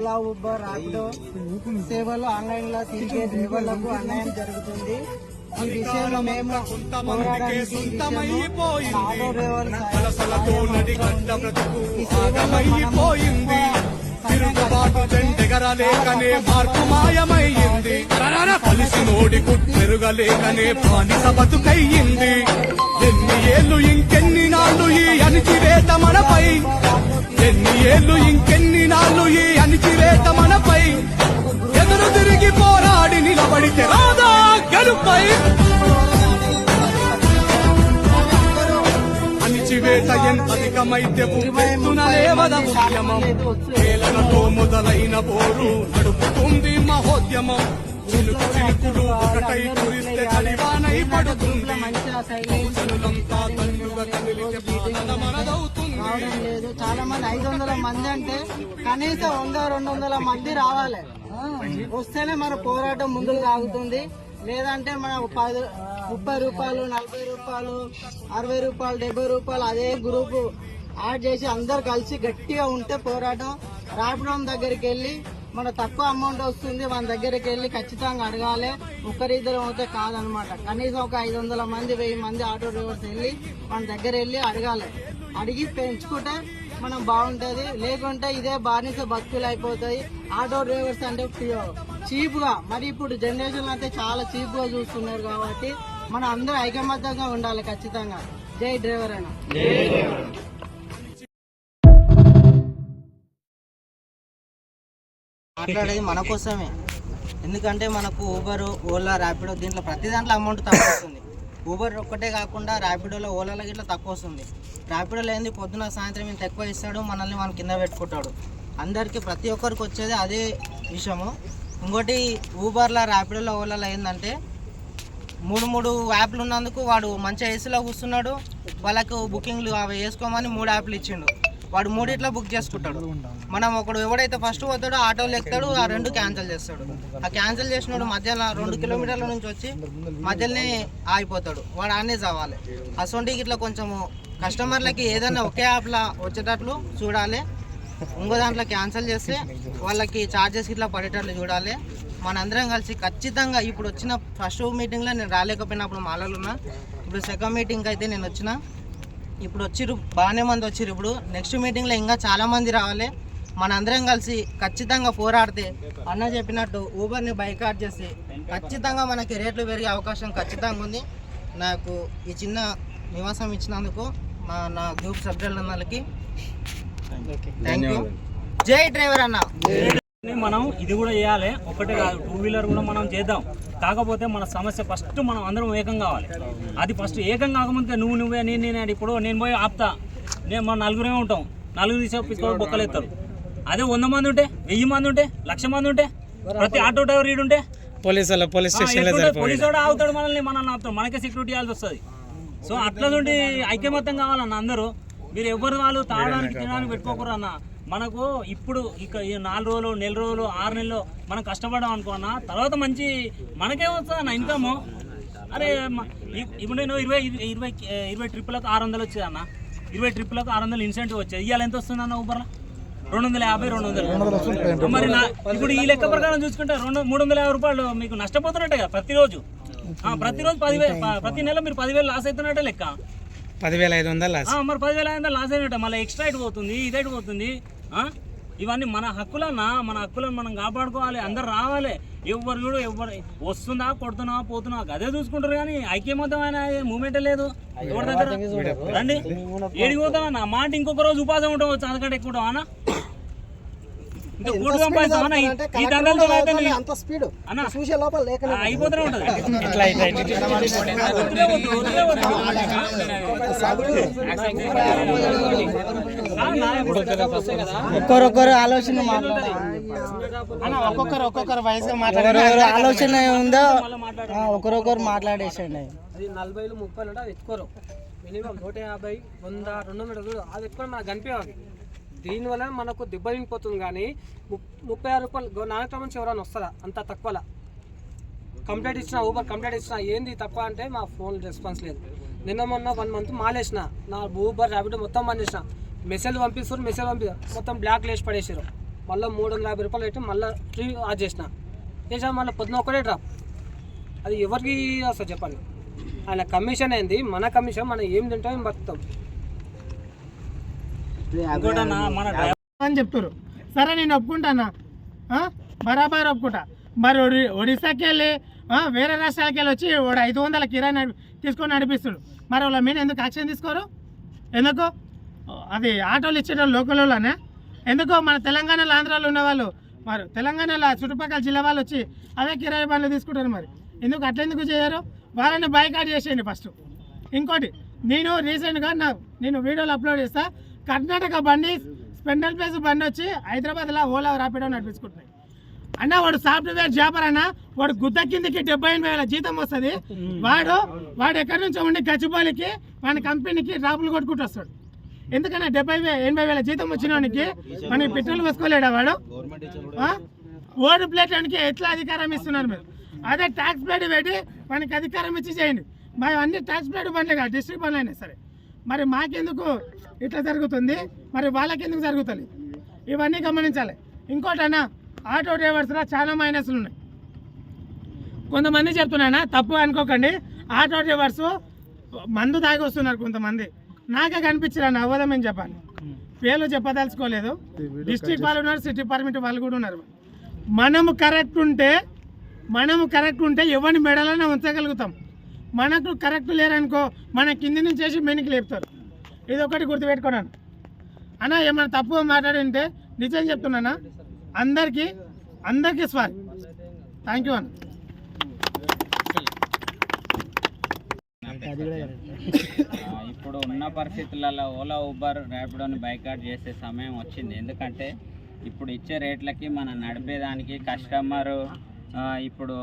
Ola Uber Rapido సేవలు ఆన్లైన్లో తిరిగే డ్రైవర్లకు అన్యాయం జరుగుతుంది. ఈ విషయంలో మేము ఆటో జెండెగరలేకనే మార్పు మాయమైంది. కలిసి నోడికు పెరుగలేకనే బానిస బతుకయ్యింది. ఎన్ని ఏళ్ళు ఇంకెన్ని నాళ్ళు ఈ అణిచివేత మనపై? ఎన్ని ఏళ్ళు ఇంకెన్ని నాళ్ళు ఈ అణిచివేత మనపై. ఎదురు తిరిగి పోరాడి నిలబడితే రాదా గలుపై. అణిచివేత ఎంతధికమైతే అధికమైతే ఉద్యమం. కేలనతో మొదలైన పోరు నడుపుతుంది మహోద్యమం. చిలుకు ఒకటై కురిస్తే చలివానై పడుతుంది. మంచిగా కదిలితే మనదవుతుంది. లేదు చాలా మంది ఐదు వందల మంది అంటే కనీసం వంద రెండు వందల మంది రావాలి వస్తేనే మన పోరాటం ముందుకు సాగుతుంది. లేదంటే మన పది ముప్పై రూపాయలు నలభై రూపాయలు అరవై రూపాయలు డెబ్బై రూపాయలు అదే గ్రూపు యాడ్ చేసి అందరు కలిసి గట్టిగా ఉంటే పోరాటం. రాపడం దగ్గరికి వెళ్ళి మన తక్కువ అమౌంట్ వస్తుంది మన దగ్గరికి వెళ్ళి ఖచ్చితంగా అడగాలి. ఒకరిద్దరు అయితే కాదనమాట. కనీసం ఒక ఐదు వందల మంది వెయ్యి మంది ఆటో డ్రైవర్స్ వెళ్ళి మన దగ్గర వెళ్ళి అడగాలి. అడిగి పెంచుకుంటే మనం బాగుంటుంది. లేకుంటే ఇదే బానిస భక్తులు అయిపోతాయి. ఆటో డ్రైవర్స్ అంటే చీప్గా. మరి ఇప్పుడు జనరేషన్ అయితే చాలా చీప్గా చూస్తున్నారు కాబట్టి మనం అందరూ ఐకమత్యంగా ఉండాలి ఖచ్చితంగా. జై డ్రైవర్ అయినా మాట్లాడేది మన కోసమే. ఎందుకంటే మనకు ఊబర్ ఓలా ర్యాపిడో దీంట్లో ప్రతి దాంట్లో అమౌంట్ తక్కువ వస్తుంది. ఊబర్ ఒక్కటే కాకుండా ర్యాపిడోలో ఓలాలో ఇట్లా తక్కువ వస్తుంది. ర్యాపిడోలో ఏంది పొద్దున సాయంత్రం ఇంత ఎక్కువ ఇస్తాడు మనల్ని మన కింద పెట్టుకుంటాడు. అందరికీ ప్రతి ఒక్కరికి వచ్చేది అదే విషయము. ఇంకోటి ఊబర్లో ర్యాపిడోలో ఓలాలో ఏంటంటే మూడు మూడు యాప్లు ఉన్నందుకు వాడు మంచిగా ఏసీలో కూర్చున్నాడు వాళ్ళకు బుకింగ్లు అవి వేసుకోమని మూడు యాప్లు ఇచ్చిండు. వాడు మూడిట్లో బుక్ చేసుకుంటాడు. మనం ఒకడు ఎవడైతే ఫస్ట్ పోతాడో ఆటోలు ఎక్కుతాడు ఆ రెండు క్యాన్సిల్ చేస్తాడు. ఆ క్యాన్సిల్ చేసినోడు మధ్యలో రెండు కిలోమీటర్ల నుంచి వచ్చి మధ్యలోనే ఆగిపోతాడు. వాడు ఆనే చావాలి. అసొంటికి ఇట్లా కొంచెము కస్టమర్లకి ఏదైనా ఒకే యాప్లో వచ్చేటట్లు చూడాలి. ఇంకో దాంట్లో క్యాన్సిల్ చేస్తే వాళ్ళకి ఛార్జెస్ ఇట్లా పడేటట్లు చూడాలి. మనందరం కలిసి ఖచ్చితంగా ఇప్పుడు వచ్చిన ఫస్ట్ మీటింగ్లో నేను రాలేకపోయినప్పుడు మాలలు ఉన్నా ఇప్పుడు సెకండ్ మీటింగ్ అయితే నేను వచ్చిన. ఇప్పుడు వచ్చిర్రు బాగానే మంది వచ్చిర్రు ఇప్పుడు నెక్స్ట్ మీటింగ్లో ఇంకా చాలా మంది రావాలి. మనందరం కలిసి ఖచ్చితంగా పోరాడితే అన్న చెప్పినట్టు ఊబర్ని బైకాట్ చేసి ఖచ్చితంగా మనకి రేట్లు పెరిగే అవకాశం ఖచ్చితంగా ఉంది. నాకు ఈ చిన్న నివాసం ఇచ్చినందుకు మా నా గ్రూప్ సభ్యులందరికీ థ్యాంక్ యూ జై డ్రైవర్ అన్న. మనం ఇది కూడా చేయాలి. ఒకటే కాదు టూ వీలర్ కూడా మనం చేద్దాం. కాకపోతే మన సమస్య ఫస్ట్ మనం అందరం ఏకం కావాలి. అది ఫస్ట్ ఏకం కాకముందే నువ్వు నువ్వే నేను నేను ఇప్పుడు నేను పోయి ఆపుతా. నేను మన నలుగురే ఉంటాం. నలుగురు తీసేపించుకో బొక్కలు ఎత్తారు. అదే వంద మంది ఉంటే వెయ్యి మంది ఉంటే లక్ష మంది ఉంటే ప్రతి ఆటో డ్రైవర్ ఈడు ఉంటే పోలీసుల పోలీస్ స్టేషన్ పోలీసు వాడు ఆగుతాడు మనల్ని మనల్ని ఆపుతాడు. మనకే సెక్యూరిటీ ఇవ్వాల్సి వస్తుంది. సో అట్లా నుండి ఐక్యమత్యం కావాలన్న అందరూ మీరు ఎవరు వాళ్ళు తాగడానికి తినడానికి పెట్టుకోకూరు అన్న మనకు ఇప్పుడు ఇక ఈ నాలుగు రోజులు నెల రోజులు ఆరు నెలలు మనం కష్టపడడం అనుకో అన్న తర్వాత మంచి మనకే వస్తుంది అన్న ఇన్కమ్ అరే ఇప్పుడు నేను ఇరవై ఇరవై ఇరవై ట్రిప్పులకు ఆరు వందలు వచ్చేది అన్న. ఇరవై ట్రిప్పులకు ఆరు వందలు ఇన్సెంటివ్ వచ్చేది ఇవాళ ఎంత వస్తుంది అన్న ఊబర్లో రెండు వందల యాభై రెండు వందలు మరి నా ఇప్పుడు ఈ లెక్క ప్రకారం చూసుకుంటే రెండు మూడు వందల యాభై రూపాయలు మీకు నష్టపోతున్నట్టే కదా ప్రతిరోజు. ప్రతిరోజు పదివేలు ప్రతి నెల మీరు పదివేలు లాస్ అవుతున్నట్టే లెక్క. పదివేల ఐదు వందలు మరి పదివేల ఐదు లాస్ అయినట్టే. మళ్ళీ ఎక్స్ట్రా ఇటు పోతుంది ఇది ఇటు పోతుంది? ఇవన్నీ మన హక్కులన్నా మన హక్కులను మనం కాపాడుకోవాలి అందరు రావాలి ఎవరు చూడు ఎవరు వస్తుందా కొడుతున్నా పోతున్నా అదే చూసుకుంటారు కానీ ఐక్యమతమైన మూమెంటే లేదు ఎవరి దగ్గర రండి మాట ఇంకొక రోజు ఉపాధి ఉంటాం అంతకంటే ఎక్కువ అన్న ఇంకా కోటి సంపాదిస్తాం ఈ- ఈ దండలతో అయితే నీ- అంత స్పీడ్ అన్న చూసే లోపల లేక ఆ, అయిపోతూనే ఉంటది ఇట్లా ఒక్కరొక్కరు ఆలోచన మాట్లాడాలి. అన్న, ఒక్కొక్కరు ఒక్కొక్కరు వయసుగా ఎవరెవరు ఆలోచన ఉందో ఒకరొకరు మాట్లాడేసండి అది నలభైలు ముప్పైలు అంటే అది ఎత్తుకోరు. మినిమం నూట యాభై వంద రెండు వందలు అది ఎక్కువ మనకు కనిపించాలి. దీనివల్ల మనకు దెబ్బ తినిపోతుంది కానీ ముప్పై ఆరు రూపాయలు నానక్రమం నుంచి ఎవరైనా వస్తారా? అంత తక్కువలా? కంప్లైంట్ ఇచ్చిన ఊబర్ కంప్లైంట్ ఇచ్చిన ఏంది తక్కువ అంటే మా ఫోన్ రెస్పాన్స్ లేదు. నిన్న మొన్న వన్ మంత్ మాలేసిన నా ఊబర్ ర్యాపిడ్ మొత్తం బంద్ చేసిన మెసేజ్ పంపిస్తారు మెసేజ్ పంపి మొత్తం బ్లాక్ లేసి పడేసారు మళ్ళీ మూడు వందల యాభై రూపాయలు పెట్టి మళ్ళీ ఫ్రీ ఆజ్ చేసిన. చేసాం మళ్ళీ పొద్దున ఒక్కడే డ్రాప్ అది ఎవరికి వస్తుంది చెప్పండి. ఆయన కమిషన్ ఏంది? మన కమిషన్ మనం ఏం తింటాం ఏం బతుకుతాం. ఇంకోటన్నా మన డ్రైవర్ అని చెప్తారు సరే నేను ఒప్పుకుంటానా? ఆ? బరాబర్ ఒప్పుకుంటా. మరి ఒడి ఒడిశాకి వెళ్ళి ఆ, వేరే రాష్ట్రాలకి వెళ్ళి వచ్చి వాడు ఐదు వందల కిరాయి తీసుకొని నడిపిస్తాడు. మరి వాళ్ళ మీద ఎందుకు యాక్షన్ తీసుకోరు? ఎందుకు? అది ఆటోలు ఇచ్చేటోళ్ళు లోకల్ వాళ్ళనే ఎందుకో మన తెలంగాణలో ఆంధ్రాలో ఉన్న వాళ్ళు మరి తెలంగాణలో చుట్టుపక్కల జిల్లా వాళ్ళు వచ్చి అదే కిరాయి బండ్లు తీసుకుంటారు మరి. ఎందుకు అట్లా ఎందుకు చేయరు? వాళ్ళని బైకాట్ చేసేయండి ఫస్ట్ ఇంకోటి నేను రీసెంట్గా నా నేను వీడియోలు అప్లోడ్ చేస్తా. కర్ణాటక బండి స్పెండల్ ప్లేస్ బండి వచ్చి హైదరాబాద్లో ఓలా ర్యాపిడో నడిపించుకుంటున్నాయి. అన్న వాడు సాఫ్ట్వేర్ జాబర్ అన్న వాడు గుద్ద కిందకి డెబ్బై ఎనిమిది వేల జీతం వస్తుంది. వాడు వాడు ఎక్కడి నుంచో ఉండి గచ్చిబౌలికి వాడి కంపెనీకి డ్రాపులు కొట్టుకుంటూ వస్తాడు. ఎందుకన్నా డెబ్బై ఎనభై వేల జీతం వచ్చినవానికి మనకి పెట్రోల్ వేసుకోలేడా వాడు? ఆ? ఓటు ప్లేట్ ఎట్లా అధికారం ఇస్తున్నారు మీరు? అదే ట్యాక్స్ ప్లేట్ పెట్టి మనకి అధికారం ఇచ్చి చేయండి. మరి అన్ని ట్యాక్స్ ప్లేట్ బండ్లే కాదు డిస్ట్రిక్ట్ బండ్లు అయినా సరే. మరి మాకెందుకు ఇట్లా జరుగుతుంది? మరి వాళ్ళకెందుకు జరుగుతుంది? ఇవన్నీ గమనించాలి. ఇంకోటన్నా ఆటో డ్రైవర్స్లో చాలా మైనస్లు ఉన్నాయి. కొంతమంది చెప్తున్నానా తప్పు అనుకోకండి. ఆటో డ్రైవర్స్ మందు తాగి వస్తున్నారు కొంతమంది. నాకే కనిపించారు అవ్వదమని చెప్పాలి? పేర్లు చెప్పదలుచుకోలేదు. డిస్ట్రిక్ట్ వాళ్ళు ఉన్నారు సిటీ పర్మిట్ వాళ్ళు కూడా ఉన్నారు. మనము కరెక్ట్ ఉంటే మనము కరెక్ట్ ఉంటే ఎవరిని మెడలైనా ఉంచగలుగుతాం. మనకు కరెక్ట్ లేరనుకో మన కింది నుంచి వేసి మెనికి లేపుతారు. ఇది ఒకటి గుర్తుపెట్టుకున్నాను. అన్న ఏమైనా తప్పుగా మాట్లాడింటే నిజం చెప్తున్నానా? అందరికీ అందరికీ సారీ థ్యాంక్ యూ అన్న. ఇప్పుడు ఉన్న పరిస్థితులలో ఓలా ఊబర్ ర్యాపిడోని బైకాట్ చేసే సమయం వచ్చింది. ఎందుకంటే ఇప్పుడు ఇచ్చే రేట్లకి మనం నడిపేదానికి కస్టమరు ఇప్పుడు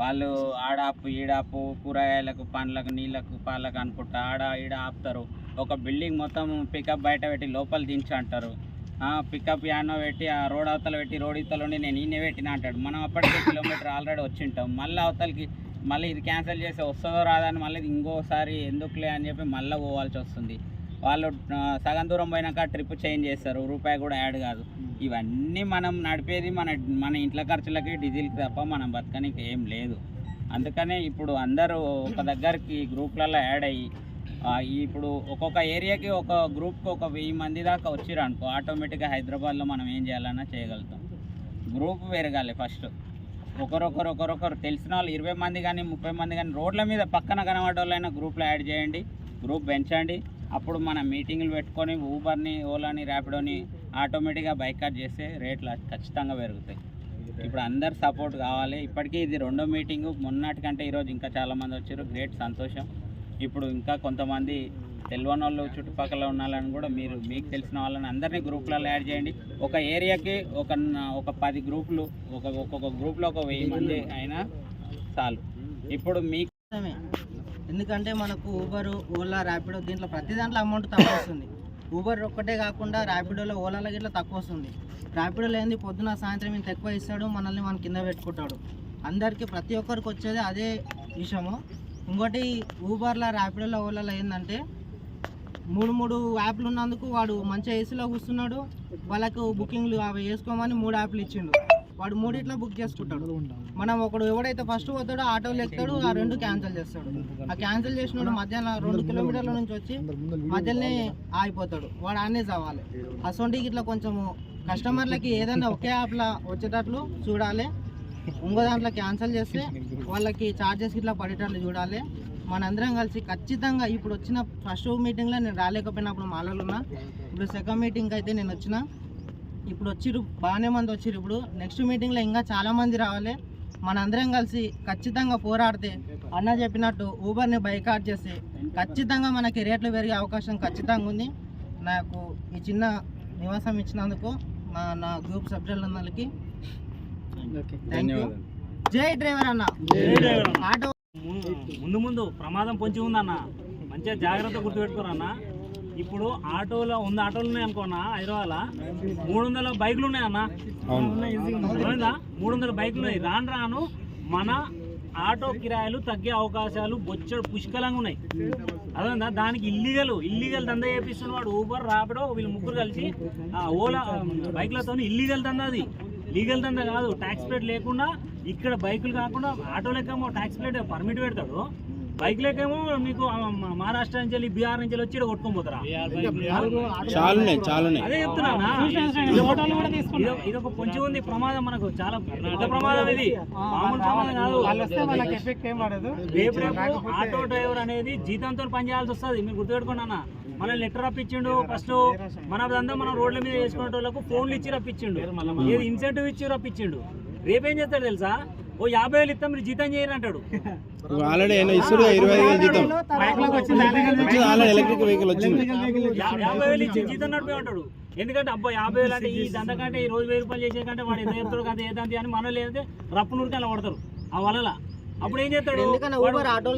వాళ్ళు ఆడాపు ఈడాపు కూరగాయలకు పండ్లకు నీళ్ళకు పాలకు అనుకుంటా ఆడ ఈడ ఆపుతారు. ఒక బిల్డింగ్ మొత్తం పికప్ బయట పెట్టి లోపల దించి అంటారు పికప్ యానో పెట్టి ఆ రోడ్ అవతల పెట్టి రోడ్ ఇవతల ఉండి నేను ఈయన పెట్టిన అంటాడు. మనం అప్పటికే కిలోమీటర్ ఆల్రెడీ వచ్చింటాం. మళ్ళీ అవతలకి మళ్ళీ ఇది క్యాన్సిల్ చేస్తే వస్తుందో రాదని మళ్ళీ ఇంకోసారి ఎందుకులే అని చెప్పి మళ్ళీ పోవాల్సి వస్తుంది. వాళ్ళు సగం దూరం పోయినాక ట్రిప్ చేంజ్ చేస్తారు. రూపాయి కూడా యాడ్ కాదు. ఇవన్నీ మనం నడిపేది మన మన ఇంట్లో ఖర్చులకి డీజిల్కి తప్ప మనం బతకనికి ఏం లేదు. అందుకనే ఇప్పుడు అందరూ ఒక దగ్గరికి గ్రూప్లలో యాడ్ అయ్యి ఇప్పుడు ఒక్కొక్క ఏరియాకి ఒక గ్రూప్కి ఒక వెయ్యి మంది దాకా వచ్చిర్రు అనుకో ఆటోమేటిక్గా హైదరాబాద్లో మనం ఏం చేయాలన్నా చేయగలుగుతాం. గ్రూప్ పెరగాలి ఫస్ట్. ఒకరొకరు ఒకరొకరు తెలిసిన వాళ్ళు ఇరవై మంది కానీ ముప్పై మంది కానీ రోడ్ల మీద పక్కన కనబడేవాళ్ళైనా గ్రూప్లో యాడ్ చేయండి గ్రూప్ పెంచండి. అప్పుడు మన మీటింగ్లు పెట్టుకొని ఊబర్ని ఓలాని ర్యాపిడోని ఆటోమేటిక్గా బైకాట్ చేస్తే రేట్లు ఖచ్చితంగా పెరుగుతాయి. ఇప్పుడు అందరు సపోర్ట్ కావాలి. ఇప్పటికీ ఇది రెండో మీటింగు మొన్నటికంటే ఈరోజు ఇంకా చాలామంది వచ్చారు. గ్రేట్ సంతోషం. ఇప్పుడు ఇంకా కొంతమంది తెలియని వాళ్ళు చుట్టుపక్కల ఉన్న వాళ్ళని కూడా మీరు మీకు తెలిసిన వాళ్ళని అందరినీ గ్రూప్లలో యాడ్ చేయండి. ఒక ఏరియాకి ఒక ఒక పది గ్రూపులు ఒక ఒక్కొక్క గ్రూప్లో ఒక వెయ్యి మంది అయినా చాలు. ఇప్పుడు మీకు ఎందుకంటే మనకు ఊబర్ ఓలా ర్యాపిడో దీంట్లో ప్రతి దాంట్లో అమౌంట్ తక్కువ వస్తుంది. ఊబర్ ఒక్కటే కాకుండా ర్యాపిడోలో ఓలాలో గిట్లా తక్కువ వస్తుంది. ర్యాపిడోలో ఏంది? పొద్దున సాయంత్రం ఇంత ఎక్కువ ఇస్తాడు మనల్ని మన కింద పెట్టుకుంటాడు. అందరికీ ప్రతి ఒక్కరికి వచ్చేది అదే విషయము. ఇంకోటి ఊబర్లో ర్యాపిడోలో ఓలాలో ఏంటంటే మూడు మూడు యాప్లు ఉన్నందుకు వాడు మంచిగా ఏసీలో కూర్చున్నాడు. వాళ్ళకు బుకింగ్లు అవి వేసుకోమని మూడు యాప్లు ఇచ్చిండు. వాడు మూడిట్లో బుక్ చేసుకుంటాడు. మనం ఒకడు ఎవడైతే ఫస్ట్ పోతాడో ఆటోలు ఎక్కుతాడు ఆ రెండు క్యాన్సిల్ చేస్తాడు. ఆ క్యాన్సిల్ చేసిన మధ్యాహ్నం రెండు కిలోమీటర్ల నుంచి వచ్చి మధ్యలోనే ఆగిపోతాడు. వాడు ఆనే చావాలి. అసొంటికి ఇట్లా కొంచెము కస్టమర్లకి ఏదైనా ఒకే యాప్లో వచ్చేటట్లు చూడాలి. ఇంకో దాంట్లో క్యాన్సిల్ చేస్తే వాళ్ళకి ఛార్జెస్ ఇట్లా పడేటట్లు చూడాలి. మనందరం కలిసి ఖచ్చితంగా ఇప్పుడు వచ్చిన ఫస్ట్ మీటింగ్లో నేను రాలేకపోయినప్పుడు మాలలో ఉన్నా. ఇప్పుడు సెకండ్ మీటింగ్ అయితే నేను వచ్చిన. ఇప్పుడు వచ్చిర్రు బాగానే మంది వచ్చిర్రు. ఇప్పుడు నెక్స్ట్ మీటింగ్లో ఇంకా చాలా మంది రావాలి. మనందరం కలిసి ఖచ్చితంగా పోరాడితే అన్న చెప్పినట్టు ఊబర్ని బైకాట్ చేసి ఖచ్చితంగా మనకి రేట్లు పెరిగే అవకాశం ఖచ్చితంగా ఉంది. నాకు ఈ చిన్న నివాసం ఇచ్చినందుకు మా నా గ్రూప్ సభ్యులందరికీ. థ్యాంక్ యూ జై డ్రైవర్ అన్న. ఆటో ముందు ముందు ప్రమాదం పొంచి ఉందన్న. మంచిగా జాగ్రత్త గుర్తుపెట్టుకోరన్న. ఇప్పుడు ఆటోలో వంద ఆటోలు ఉన్నాయి అనుకోనా హైదరాబాద్లో. మూడు వందల బైకులు ఉన్నాయి అన్న. అర్థమైందా? మూడు వందల బైకులు ఉన్నాయి. రాను రాను మన ఆటో కిరాయిలు తగ్గే అవకాశాలు బొచ్చడు పుష్కలంగా ఉన్నాయి. అదే దానికి ఇల్లీగల్ ఇల్లీగల్ దందా చేపిస్తున్న వాడు ఊబర్ రాపిడో వీళ్ళు ముగ్గురు కలిసి ఆ ఓలా బైక్లతో ఇల్లీగల్ దందా అది. లీగల్ దందా కాదు. ట్యాక్స్ ప్లేట్ లేకుండా ఇక్కడ బైకులు కాకుండా ఆటోలకేమో ట్యాక్స్ ప్లేట్ పర్మిట్ పెడతాడు. బైక్ లేకేమో మీకు మహారాష్ట్ర నుంచి వెళ్ళి బీహార్ నుంచి వెళ్ళి వచ్చి ఇక్కడ కొట్టుకొని పోతారా? చాలున్నాయి చాలున్నాయి అదే చెప్తున్నా ఇది ఒక పొంచి ఉంది ప్రమాదం మనకు చాలా పెద్ద ప్రమాదం ఇది. మామూలు ప్రమాదం కాదు. వాళ్ళు వస్తే వాళ్ళకి ఎఫెక్ట్ ఏం పడదు. రేపు రేపు ఆటో డ్రైవర్ అనేది జీతంతో పని చేయాల్సి వస్తుంది. మీరు గుర్తుపెట్టుకోండి అన్న. మన లెటర్ రప్పించిండు ఫస్ట్ మన అంతా మనం రోడ్ల మీద వేసుకునే వాళ్ళకు ఫోన్లు ఇచ్చి రప్పించిండు. ఏది ఇన్సెంటివ్ ఇచ్చి రప్పించిండు. రేపేం చేస్తాడు తెలుసా ఓ యాభై వేలు ఇస్తాం మీరు జీతం చేయరు అంటాడు ఆల్రెడీ ఆయన ఇస్తుడు ఇరవై ఐదు వేలు జీతం బైక్లోకి వచ్చింది వచ్చింది ఆల్రెడీ ఎలక్ట్రిక్ వెహికల్ వచ్చింది యా- యాభై వేలు ఇచ్చి జీతం నడిపే ఉంటాడు ఎందుకంటే అబ్బా యాభై వేలు అంటే ఈ దంద కంటే ఈ రోజు వెయ్యి రూపాయలు చేసే కంటే వాడు ఎంత చెప్తాడు కదా ఏదంతి అని మనం లేదంటే రప్పు నూరికి అలా కొడతారు ఆ వలల అప్పుడు ఏం చేస్తాడు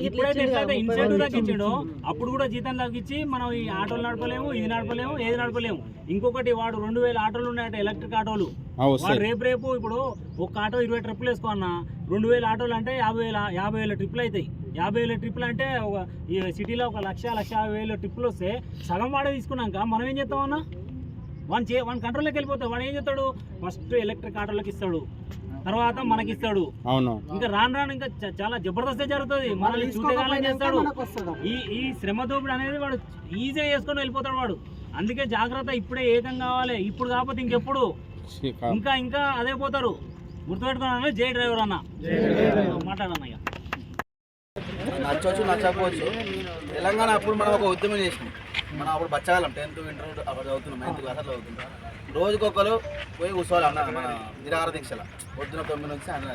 ఇచ్చిండు ఎట్లయితే ఇన్సెంటివ్ తగ్గించిండో అప్పుడు కూడా జీతం తగ్గించి మనం ఈ ఆటోలు నడపలేము ఇది నడపలేము ఏది నడపలేము. ఇంకొకటి వాడు రెండు వేల ఆటోలు ఉన్నాయట ఎలక్ట్రిక్ ఆటోలు. వాడు రేపు రేపు ఇప్పుడు ఒక ఆటో ఇరవై ట్రిప్పులు వేసుకోన్నా రెండు వేల ఆటోలు అంటే యాభై వేల యాభై వేల ట్రిప్పులు అవుతాయి యాభై వేల ట్రిప్పులు అంటే ఒక ఈ సిటీలో ఒక లక్ష లక్ష యాభై వేల ట్రిప్పులు వస్తే సగం వాడే తీసుకున్నాక మనం ఏం చేస్తామన్నా వాని చే వాని కంట్రోల్లోకి వెళ్ళిపోతాడు వాడు ఏం చేస్తాడు? ఫస్ట్ ఎలక్ట్రిక్ ఆటోలకు ఇస్తాడు. తర్వాత మనకి ఇస్తాడు అవును. ఇంకా రాను రాను ఇంకా చాలా జబర్దస్త్ జరుగుతుంది. మనల్ని చేస్తాడు. ఈ ఈ శ్రమ దోపిడి అనేది వాడు ఈజీగా చేసుకొని వెళ్ళిపోతాడు వాడు. అందుకే జాగ్రత్త ఇప్పుడే ఏకం కావాలి ఇప్పుడు కాకపోతే ఇంకెప్పుడు. ఇంకా ఇంకా అదే పోతారు. గుర్తుపెట్టుకున్నాను జై డ్రైవర్ అన్న. మాట్లాడన్న ఇక. నచ్చవచ్చు నచ్చకపోవచ్చు. తెలంగాణ అప్పుడు మనం ఒక ఉద్యమం చేసినాం. మనం అప్పుడు బచ్చాలం టెన్త్ ఇంటర్ అప్పుడు చదువుతున్నాం నైన్త్ క్లాస్ అట్లా చదువుతున్నాం రోజుకొకరు పోయి కూర్చోవాలి అన్న మన నిరాహార దీక్షల. పొద్దున తొమ్మిది నుంచి అన్న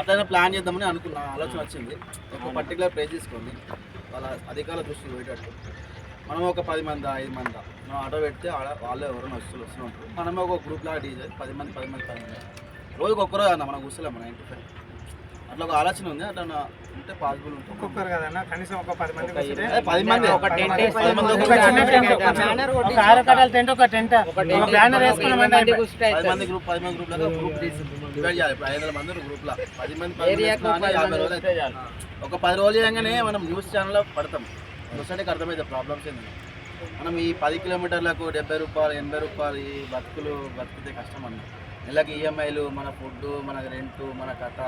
అట్లయినా ప్లాన్ చేద్దామని అనుకున్న ఆలోచన వచ్చింది. ఒక పర్టికులర్ ప్లేస్ తీసుకోండి. వాళ్ళ అధికారుల దృష్టికి పోయేటట్టు. మనం ఒక పది మంది ఐదు మంది. మనం ఆటో పెడితే ఆడ వాళ్ళు ఎవరైనా వస్తువులు వస్తున్నప్పుడు మనమే ఒక గ్రూప్ లాగా డీజే పది మంది పది మంది పది మంది. రోజుకి అన్న మనం కూర్చోలేము మన ఇంటి ఫైవ్ అట్లా ఒక ఆలోచన ఉంది అట్లా నా- ఉంటే పాసిబుల్ ఉంటుంది. ఒక్కొక్కరు కదన్న కనీసం ఒక పది మంది కూర్చుంటే అదే పది మంది ఒక టెంట్ పది మంది ఒక ఒక చిన్న టెంట్ ఒక ఆరకటాల టెంట్ ఒక టెంట్. ఒక బ్యానర్ వేసుకున్నామంటే అయిపోయి. పది మంది గ్రూప్ పది మంది గ్రూప్ లాగా గ్రూప్ డివైడ్ చేయాలి. ఇప్పుడు ఐదు వందల మంది గ్రూప్ లా పది మంది యాభై రోజులు అయితే ఒక పది రోజులు చేయగానే మనం న్యూస్ ఛానల్లో పడతాం. సొసైటీకి అర్థమైతే ప్రాబ్లమ్స్ ఏంది మనం ఈ పది కిలోమీటర్లకు డెబ్బై రూపాయలు ఎనభై రూపాయలు ఈ బతుకులు బతికితే కష్టం అన్న నెలకి ఈఎంఐలు మన ఫుడ్ మన రెంట్ మన కథ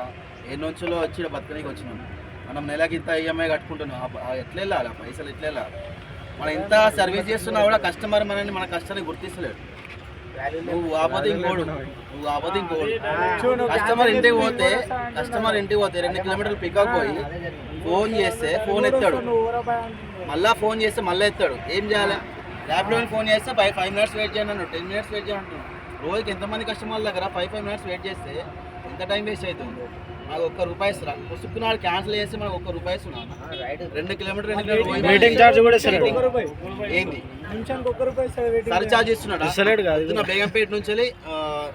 ఏ నుంచిలో వచ్చి బతకనీకి బతకనికి వచ్చినాం. మనం నెలకి ఇంత ఈఎంఐ కట్టుకుంటున్నాం. ఆ ఎట్లా వెళ్ళాలి? ఆ పైసలు ఎట్లా వెళ్ళాలి? మనం ఇంత సర్వీస్ చేస్తున్నా కూడా కస్టమర్ మనని మన కష్టాన్ని గుర్తిస్తలేడు. నువ్వు ఆపద ఇంకోడు నువ్వు ఆపద ఇంకోడు కస్టమర్ ఇంటికి పోతే కస్టమర్ ఇంటికి పోతే రెండు కిలోమీటర్లు పికప్ పోయి ఫోన్ చేస్తే ఫోన్ ఎత్తాడు. మళ్ళా ఫోన్ చేస్తే మళ్ళీ ఎత్తాడు. ఏం చేయాలి? ల్యాప్టాప్ ఫోన్ చేస్తే ఫైవ్ ఫైవ్ మినిట్స్ వెయిట్ చేయండి అన్నాడు. టెన్ మినిట్స్ వెయిట్ చేయండి రోజుకి ఎంతమంది కస్టమర్ల దగ్గర ఫైవ్ ఫైవ్ మినిట్స్ వెయిట్ చేస్తే ఎంత టైం వేస్ట్ అవుతుంది? నాకు ఒక్క రూపాయి ఇస్తురా పుసుకున్నాడు క్యాన్సిల్ చేస్తే మనకు ఒక్క రూపాయి రెండు కిలోమీటర్ మీటింగ్ ఛార్జ్ కూడా. ఏంది? సర్ ఛార్జ్ ఇస్తున్నాడు? బేగంపేట నుంచి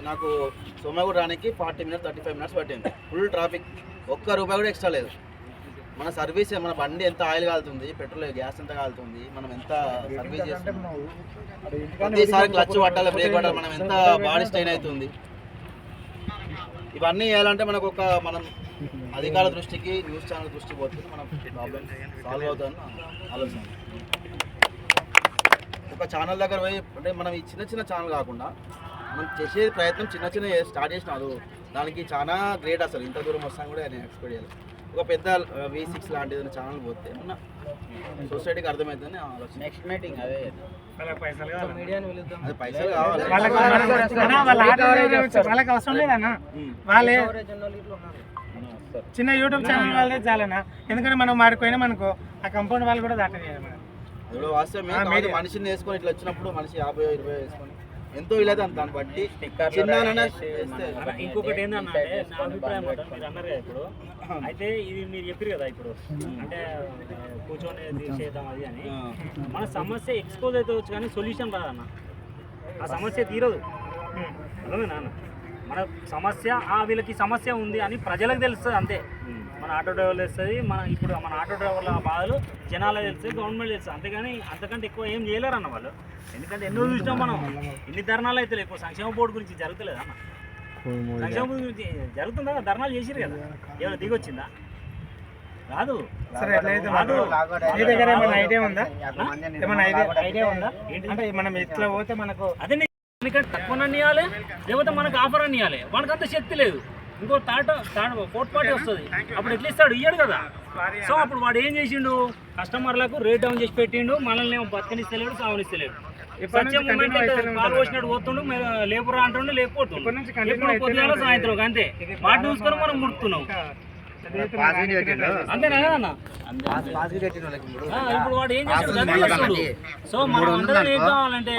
నాకు సోమగూడ రానికి forty minutes thirty five minutes పట్టింది. ఫుల్ ట్రాఫిక్ ఒక్క రూపాయి కూడా ఎక్స్ట్రా లేదు. మన సర్వీస్ మన బండి ఎంత ఆయిల్ కాలుతుంది పెట్రోల్ గ్యాస్ ఎంత కాలుతుంది మనం ఎంత సర్వీస్ చేస్తున్నాం. ప్రతిసారి క్లచ్ పట్టాలి బ్రేక్ పట్టాలి మనం ఎంత బాడీ స్ట్రెయిన్ అవుతుంది. ఇవన్నీ చేయాలంటే మనకు ఒక మనం అధికార దృష్టికి న్యూస్ ఛానల్ దృష్టికి పోతే మనం ప్రాబ్లమ్ సాల్వ్ అవుతుందని ఆలోచన. ఒక ఛానల్ దగ్గర పోయి అంటే మనం ఈ చిన్న చిన్న ఛానల్ కాకుండా మనం చేసే ప్రయత్నం చిన్న చిన్న స్టార్ట్ చేసినారు. దానికి చాలా గ్రేట్ అసలు. ఇంత దూరం వస్తాను కూడా నేను ఎక్స్పెక్ట్ చేయాలి ఒక పెద్ద వి సిక్స్ లాంటి ఏదైనా ఛానల్ పోతే. మన సొసైటీకి అర్థమవుతుందని ఆలోచన. నెక్స్ట్ మీటింగ్ అదే. వాళ్ళకి పైసలు కావాలి. అవసరం లేదన్న వాళ్ళే చిన్న యూట్యూబ్ ఛానల్ వాళ్ళే చాలన్నా ఎందుకంటే మనం మారిపోయినా మనకు ఆ కంపౌండ్ వాళ్ళు కూడా దాటలేదు మనం. మనిషిని వేసుకొని ఇట్లా వచ్చినప్పుడు మనిషి యాభై ఇరవై వేసుకొని ఎంతో వీలైతే అంత దాన్ని బట్టి చిన్న ఇంకొకటి ఏంటంటే నా అభిప్రాయం మీరు అన్నారు కదా ఇప్పుడు అయితే ఇది మీరు చెప్పారు కదా ఇప్పుడు అంటే కూర్చొని తీసేద్దాం అది అని. మన సమస్య ఎక్స్పోజ్ అయితే వచ్చు కానీ సొల్యూషన్ రాదన్న. ఆ సమస్య తీరదు. అర్థమేనా అన్న? మన సమస్య ఆ వీళ్ళకి సమస్య ఉంది అని ప్రజలకు తెలుస్తుంది అంతే. మన ఆటో డ్రైవర్లు తెలుస్తుంది మన ఇప్పుడు మన ఆటో డ్రైవర్ల బాధలు జనాలకు తెలుస్తుంది గవర్నమెంట్ తెలుస్తుంది. అంతేగాని అంతకంటే ఎక్కువ ఏం చేయలేరు అన్న వాళ్ళు. ఎందుకంటే ఎన్నో చూసినాం మనం ఇన్ని ధర్నాలు అయితే ఎక్కువ సంక్షేమ బోర్డు గురించి జరుగుతలేదు అన్న? సంక్షేమ బోర్డు గురించి జరుగుతుందా? ధర్నాలు చేసిరు కదా. ఏమైనా దిగొచ్చిందా? కాదు మీ దగ్గర ఏమైనా ఐడియా ఉందా? ఏమైనా ఐడియా ఉందా? అంటే మనం ఇట్లా పోతే మనకు అదే నీ- నీకంటే తక్కువ ఇవ్వాలి లేకపోతే మనకు ఆఫర్ అని ఇవ్వాలి మనకు అంత శక్తి లేదు. ఇంకో తాట తాట ఫోర్త్ పార్టీ వస్తుంది. అప్పుడు ఎట్లా ఇస్తాడు ఇయ్యాడు కదా. సో అప్పుడు వాడు ఏం చేసిండు? కస్టమర్లకు రేట్ డౌన్ చేసి పెట్టిండు. మనల్ని బతకనిస్తలేడు సావనిస్తలేడు పాలు పోసినట్టు పోతుండు లేపురా అంటుండు లేకపోతుండు. సాయంత్రం అంతే. మాట చూసుకొని మనం ముడుతున్నాం అంతేనా కదా అన్న ఆ, ఇప్పుడు వాడు ఏం చేస్తాడు. సో మనం అందరం ఏం కావాలంటే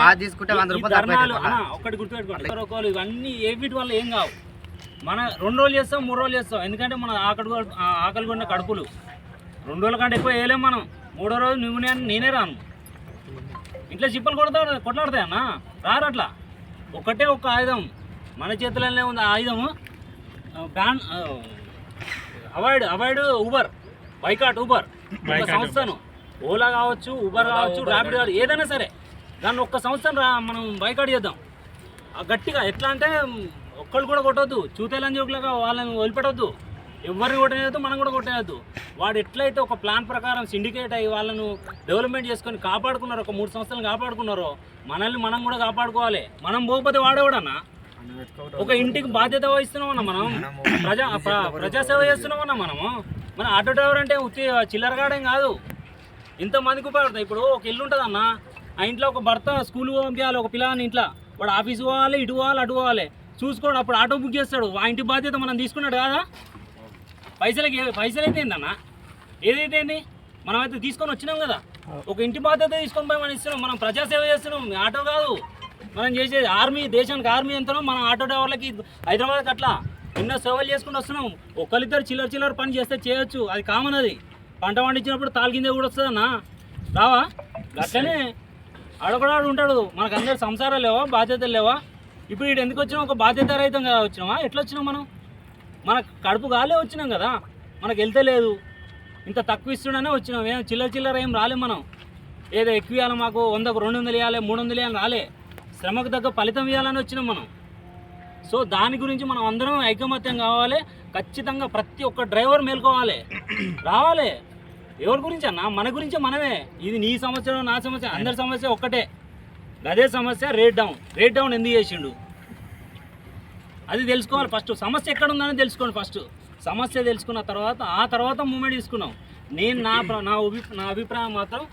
ధర్నాలు అన్న, ఒక్కటి గుర్తుపెట్టుకోండి రూపాయలు ఇవన్నీ ఏ వీటి వల్ల ఏం కావు. మన రెండు రోజులు చేస్తాం మూడు రోజులు చేస్తాం. ఎందుకంటే మన ఆకలి ఆకలి కొన్న కడుపులు. రెండు రోజుల కంటే ఎక్కువ వేయలేం మనం. మూడో రోజు నువ్వు నేను నేనే రాను. ఇంట్లో చిప్పలు కొడతా కొట్లాడతాయి అన్న. రారు అట్లా. ఒకటే ఒక ఆయుధం. మన చేతులనే ఉంది ఆయుధము. Ban avoid avoid Uber boycott Uber ఒక సంస్థను. ఓలా కావచ్చు ఊబర్ కావచ్చు ర్యాపిడ్ కావచ్చు ఏదైనా సరే. దాన్ని ఒక్క సంవత్సరం రా మనం బైకాట్ చేద్దాం. గట్టిగా ఎట్లా అంటే ఒక్కళ్ళు కూడా కొట్టొద్దు. చూతేలని జోకులుగా వాళ్ళని వదిలిపెట్టొద్దు. ఎవరిని కొట్టేయద్దు మనం కూడా కొట్టేయద్దు వాడు ఎట్లయితే ఒక ప్లాన్ ప్రకారం సిండికేట్ అయ్యి వాళ్ళను డెవలప్మెంట్ చేసుకొని కాపాడుకున్నారో ఒక మూడు సంవత్సరాలు కాపాడుకున్నారో మనల్ని మనం కూడా కాపాడుకోవాలి. మనం పోకపోతే వాడేవాడన్నా? ఒక ఇంటికి బాధ్యత వహిస్తున్నామన్నా మనం. ప్రజా ప్ర- ప్రజాసేవ చేస్తున్నామన్నా మనము. మన ఆటో డ్రైవర్ అంటే చిల్లర చిల్లరగాడేం కాదు. ఇంతమందికి ఉపయోగపడుతుంది. ఇప్పుడు ఒక ఇల్లు ఉంటుంది అన్న ఆ ఇంట్లో ఒక భర్త స్కూల్ పంపించాలి ఒక పిల్లని ఇంట్లో. వాడు ఆఫీస్ పోవాలి ఇటు పోవాలి అటు పోవాలి. చూసుకోండి అప్పుడు ఆటో బుక్ చేస్తాడు. ఆ ఇంటి బాధ్యత మనం తీసుకున్నాడు కదా? పైసలకి పైసలు అయితే ఏందన్న? ఏదైతే ఏంది? మనం అయితే తీసుకొని వచ్చినాం కదా. ఒక ఇంటి బాధ్యత తీసుకొని పోయి మనం ఇస్తున్నాం. మనం ప్రజాసేవ చేస్తున్నాం. ఆటో కాదు. మనం చేసేది ఆర్మీ దేశానికి ఆర్మీ ఎంతనో మనం ఆటో డ్రైవర్లకి హైదరాబాద్కి అట్లా ఎన్నో సేవలు చేసుకుంటూ వస్తున్నాం. ఒకరిద్దరు చిల్లర చిల్లర పని చేస్తే చేయొచ్చు. అది కామన్ అది. పంట పండించినప్పుడు తాలు కూడా వస్తుందన్నా. రావా? అట్లనే అడగడాడు ఉంటాడు. మనకు అందరు సంసారాలు లేవా? బాధ్యతలు లేవా? ఇప్పుడు ఇటు ఎందుకు వచ్చినాం ఒక బాధ్యత రహితంగా వచ్చినామా? ఎట్లా వచ్చినాం మనం? మన కడుపు గాలే వచ్చినాం కదా. మనకు వెళ్తలేదు ఇంత తక్కువ ఇస్తుండనే వచ్చినాం. ఏం చిల్లర చిల్లర ఏం రాలే మనం. ఏదో ఎక్కువ ఇవ్వాలి మాకు వందకు రెండు వందలు ఇవ్వాలి మూడు వందలు ఇవ్వాలి రాలే. శ్రమకు తగ్గ ఫలితం ఇవ్వాలని వచ్చినాం మనం. సో దాని గురించి మనం అందరం ఐకమత్యం కావాలి. ఖచ్చితంగా ప్రతి ఒక్క డ్రైవర్ మేల్కోవాలి. రావాలి. ఎవరి గురించి అన్న? మన గురించి మనమే. ఇది నీ సమస్య నా సమస్య అందరి సమస్య ఒక్కటే. అదే సమస్య రేట్ డౌన్. రేట్ డౌన్ ఎందుకు చేసిండు? అది తెలుసుకోవాలి ఫస్ట్. సమస్య ఎక్కడ ఉందని తెలుసుకోండి ఫస్ట్. సమస్య తెలుసుకున్న తర్వాత ఆ తర్వాత మూమెంట్ తీసుకున్నాం. నేను నా నా అభి నా అభిప్రాయం మాత్రం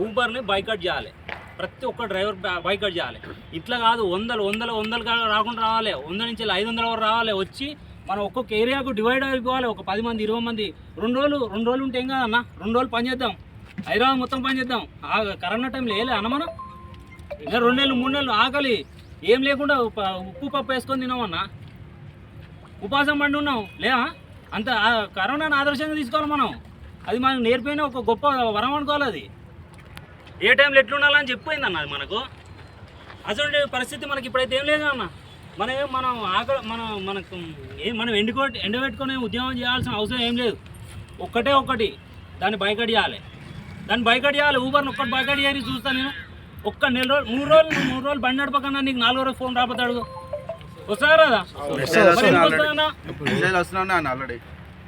ఊబర్ని బైకట్ చేయాలి. ప్రతి ఒక్క డ్రైవర్ బైకట్ చేయాలి. ఇట్లా కాదు వందలు వందలు వందలు రాకుండా రావాలి. వంద నుంచి ఐదు వందల వరకు రావాలి. వచ్చి మనం ఒక్కొక్క ఏరియాకు డివైడ్ అయిపోవాలి. ఒక పది మంది ఇరవై మంది. రెండు రోజులు రెండు రోజులు ఉంటే ఏం కాదన్న? రెండు రోజులు పని చేద్దాం. హైదరాబాద్ మొత్తం పని చేద్దాం. ఆ కరోనా టైంలో వేయలే అన్న మనం? ఇంకా రెండు నెలలు మూడు నెలలు ఆకలి. ఏం లేకుండా ఉప్పు పప్పు వేసుకొని తినామన్నా ఉపాసం పండి ఉన్నాం. లేవా? అంత కరోనాను ఆదర్శంగా తీసుకోవాలి మనం. అది మనకు నేర్పోయిన ఒక గొప్ప వరం అనుకోవాలి అది. ఏ టైంలో ఎట్లుండాలని చెప్పిపోయింది అన్న అది మనకు. అటువంటి పరిస్థితి మనకి ఇప్పుడైతే ఏం లేదు అన్న. మనం మనం ఆకలి మనం మనకు ఏం మనం ఎండుకో ఎండబెట్టుకొని ఉద్యమం చేయాల్సిన అవసరం ఏం లేదు. ఒక్కటే ఒక్కటి దాన్ని బైకట్ చేయాలి. దాన్ని బైకట్ చేయాలి. ఊబర్ని ఒక్కటి బైకట్ చేయాలి చూస్తాను నేను. ఒక్క నెల రోజులు మూడు రోజులు మూడు రోజులు బండి నడపకన్నా నీకు నాలుగో రోజు ఫోన్ రాకపోతాడు వస్తారా రాదా?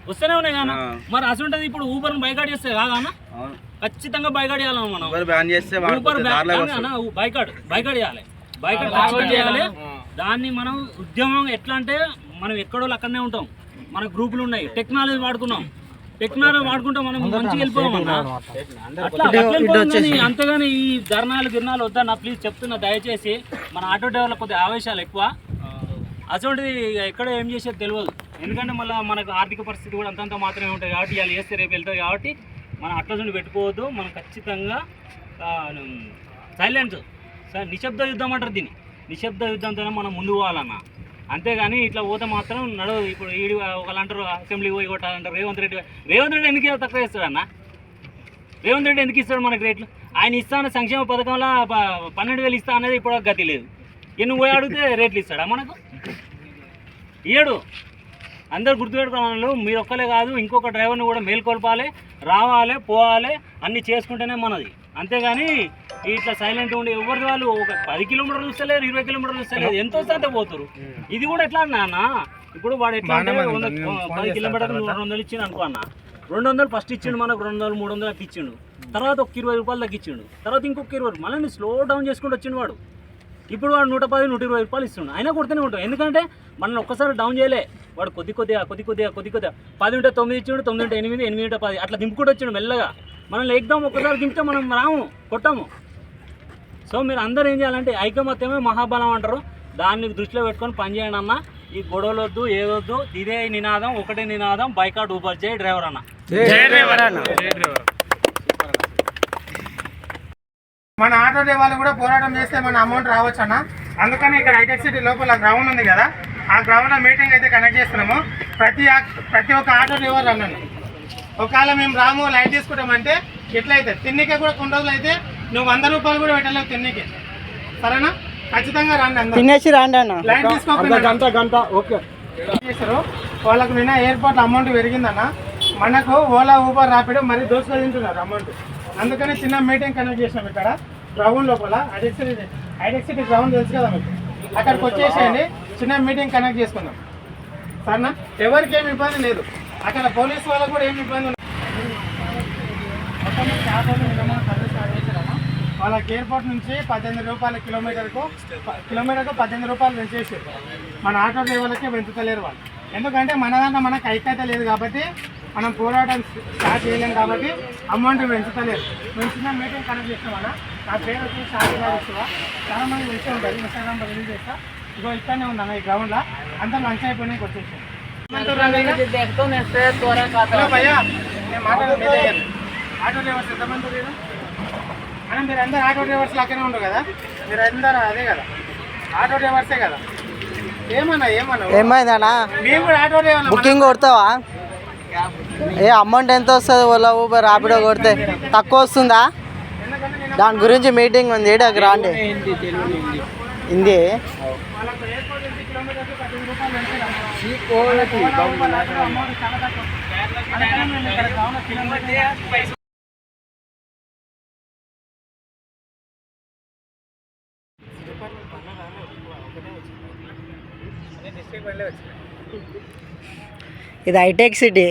వస్తూనే ఉన్నాయి కానీ మరి అసలు ఇప్పుడు ఊబర్ని బైకాట్ చేస్తే కాదా ఖచ్చితంగా బైకాట్ చేయాలి మనం. బ్యాన్ చేస్తే ఊబర్ అన్న బైకాట్ బైకాట్ చేయాలి. బైకాట్ ఖచ్చితంగా చేయాలి. దాన్ని మనం ఉద్యమం ఎట్లా అంటే మనం ఎక్కడో అక్కడనే ఉంటాం. మన గ్రూపులు ఉన్నాయి. టెక్నాలజీ వాడుకున్నాం. టెక్నాలజీ వాడుకుంటే మనం మంచిగా వెళ్ళిపోయాం అన్న. కానీ అంతేగాని ఈ ధర్నాలు గిర్నాలు వద్దన్న ప్లీజ్ చెప్తున్నా దయచేసి మన ఆటో డ్రైవర్ల కొద్దిగా ఆవేశాలు ఎక్కువ. అటువంటిది ఎక్కడ ఏం చేసేది తెలియదు. ఎందుకంటే మళ్ళీ మనకు ఆర్థిక పరిస్థితి కూడా అంతంత మాత్రమే ఉంటుంది కాబట్టి ఇవాళ చేస్తే రేపు వెళ్తుంది కాబట్టి మనం అట్లా నుండి పెట్టుకోవద్దు. మనం ఖచ్చితంగా సైలెంట్ నిశ్శబ్ద యుద్ధం అంటారు దీన్ని. నిశ్శబ్ద యుద్ధంతోనే మనం ముందు పోవాలన్న. అంతేగాని ఇట్లా పోతే మాత్రం నడవదు ఇప్పుడు ఈడి ఒకళ్ళు అంటారు అసెంబ్లీ పోయి కొట్టాలంటారు. రేవంత్ రెడ్డి రేవంత్ రెడ్డి ఎందుకు తక్కువ ఇస్తాడన్న రేవంత్ రెడ్డి ఎందుకు ఇస్తాడు మనకి రేట్లు? ఆయన ఇస్తాన సంక్షేమ పథకంలో పన్నెండు వేలు ఇస్తా అనేది ఇప్పుడు గతి లేదు. ఎన్ని పోయి అడిగితే రేట్లు ఇస్తాడా మనకు? ఇయ్యడు అందరు గుర్తుపెట్టుకోవాలి మీరు ఒక్కలే కాదు ఇంకొక డ్రైవర్ని కూడా మేల్కొల్పాలి రావాలి పోవాలి అన్ని చేసుకుంటేనే మనది. అంతేగాని ఇట్లా సైలెంట్ ఉండి ఎవరిది వాళ్ళు ఒక పది కిలోమీటర్లు చూస్తలేరు ఇరవై కిలోమీటర్లు చూస్తలేరు ఎంతో శాతం పోతారు ఇది కూడా ఎట్లా నాన్న ఇప్పుడు వాడు ఎట్లా అంటే పది కిలోమీటర్లు నూరు వందలు ఇచ్చిన అనుకో అన్న. రెండు వందలు ఫస్ట్ ఇచ్చిండు మనకు రెండు వందలు మూడు వందలు ఇచ్చిండు. తర్వాత ఒక ఇరవై రూపాయలు తగ్గించిండు తర్వాత ఇంకొక ఇరవై మళ్ళీ స్లో డౌన్ చేసుకుంటూ వచ్చిండు వాడు. ఇప్పుడు వాడు నూట పది నూట ఇరవై రూపాయలు ఇస్తుండు అయినా కొడుతూనే ఉంటాం. ఎందుకంటే మనం ఒక్కసారి డౌన్ చేయలే. వాడు కొద్ది కొద్దిగా కొద్ది కొద్దిగా కొద్ది కొద్దిగా. పది ఉంటే తొమ్మిది ఇచ్చిండు తొమ్మిది ఉంటే ఎనిమిది ఎనిమిది ఉంటే పది. అట్లా దింపుకుంటూ వచ్చిండు మెల్లగా. మనం లేద్దాం ఒక్కసారి దింపితే మనం రాము కొట్టాము. సో మీరు అందరూ ఏం చేయాలంటే ఐకమత్యమే మహాబలం అంటారు. దాన్ని దృష్టిలో పెట్టుకొని పనిచేయండి అన్న. ఈ గొడవలు వద్దు ఏదొద్దు. ఇదే నినాదం ఒకటే నినాదం. బైకాట్ ఊబర్ చేయి డ్రైవర్ అన్న ఆటో డ్రైవర్లు కూడా పోరాటం చేస్తే మన అమౌంట్ రావచ్చు అన్న. అందుకని ఇక్కడ హైటెక్ సిటీ లోపల గ్రౌండ్ ఉంది కదా ఆ గ్రౌండ్లో మీటింగ్ అయితే కనెక్ట్ చేస్తున్నాము. ప్రతి ప్రతి ఒక్క ఆటో డ్రైవర్ అన్నాను ఒకవేళ మేము రాము లైట్ తీసుకుంటామంటే ఎట్లయితే తిన్నికే కూడా కొన్ని రోజులు అయితే నువ్వు వంద రూపాయలు కూడా పెట్టలేవు తిన్నికే సరేనా? ఖచ్చితంగా రండి తినేసి రాండి అన్న. లైట్ తీసుకోకుండా గంట గంట ఓకే. చేశారు? వాళ్ళకు నిన్న ఎయిర్పోర్ట్ అమౌంట్ పెరిగిందన్న మనకు ఓలా ఊబర్ ర్యాపిడో మరీ దోసుగా తింటున్నారు అమౌంట్. అందుకని చిన్న మీటింగ్ కండక్ట్ చేసినాం ఇక్కడ. గ్రౌండ్ లోపల ఐడెక్సిటీ ఐడెక్సిటీ గ్రౌండ్ తెలుసు కదా మీకు? అక్కడికి వచ్చేసేయండి చిన్న మీటింగ్ కనెక్ట్ చేసుకుందాం. సరేనా? ఎవరికి ఏమి ఇబ్బంది లేదు. అక్కడ పోలీస్ వాళ్ళకు కూడా ఏమి ఇబ్బంది ఉండదు వాళ్ళకి ఎయిర్పోర్ట్ నుంచి పద్దెనిమిది రూపాయల కిలోమీటర్కు కిలోమీటర్కు పద్దెనిమిది రూపాయలు పెంచేసారు మన ఆటో డ్రైవర్లకి పెంచుతలేరు వాళ్ళు. ఎందుకంటే మన దాంట్లో మనకు ఐక్యత లేదు కాబట్టి మనం పోరాటం స్టార్ట్ చేయలేం కాబట్టి అమౌంట్ పెంచుతలేరు మేము చిన్న మీటింగ్ కనెక్ట్ చేస్తాం అన్న. నా పేరు వచ్చి షాది గారు శివ చాలా మంది తెలిసే ఉంటారు ఇన్స్టాగ్రామ్ రిలీజ్ చేస్తా ఇగో ఇక్కడనే ఉందన్న ఈ గ్రౌండ్లో అంతా మంచి అయిపోయినాయి వచ్చేసాం హలో భయ్యా నేను మాట్లాడేది మీదే కదా. ఆటో డ్రైవర్స్ ఎంతమంది మీరు అందరు ఆటో డ్రైవర్స్ లాగానే ఉండరు కదా మీరు అందరు అదే కదా ఆటో డ్రైవర్సే కదా ఏమన్నా ఏమన్నా ఏమైందన్నా మేము కూడా ఆటో డ్రైవర్ బుకింగ్ కొడతావా ఏ అమౌంట్ ఎంత వస్తుంది ఓలా ఊబర్ ర్యాపిడో కొడితే తక్కువ వస్తుందా దాని గురించి మీటింగ్ ఉంది. ఈడకి రాండి. హిందీ కిలోమీటర్ ఇది. హైటెక్ సిటీ